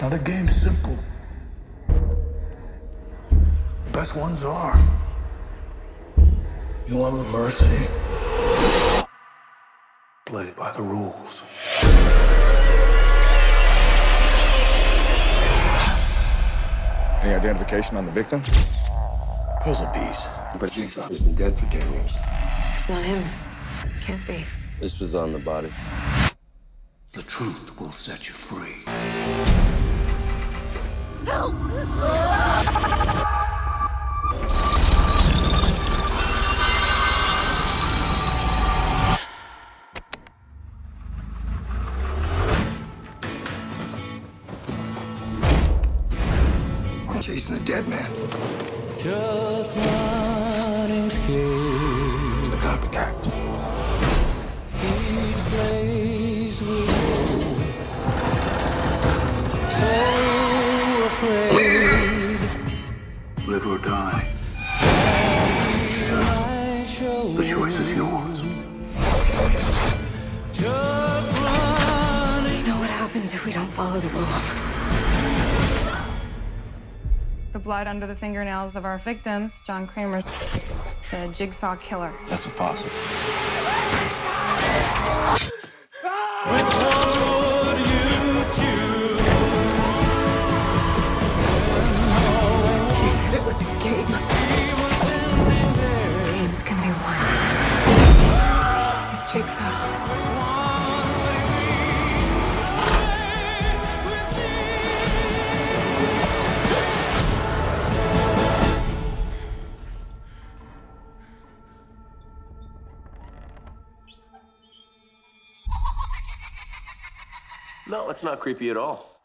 Now the game's simple. Best ones are. You want mercy? Play by the rules. Any identification on the victim? Puzzle piece. But Jigsaw has been dead for 10 years. It's not him. Can't be. This was on the body. The truth will set you free. I'm chasing a dead man. Just running scared. It's the copycat. Live or die. The choice is yours. just running. You know what happens if we don't follow the rules? The blood under the fingernails of our victim, it's John Kramer, the jigsaw killer. That's impossible. No, it's not creepy at all.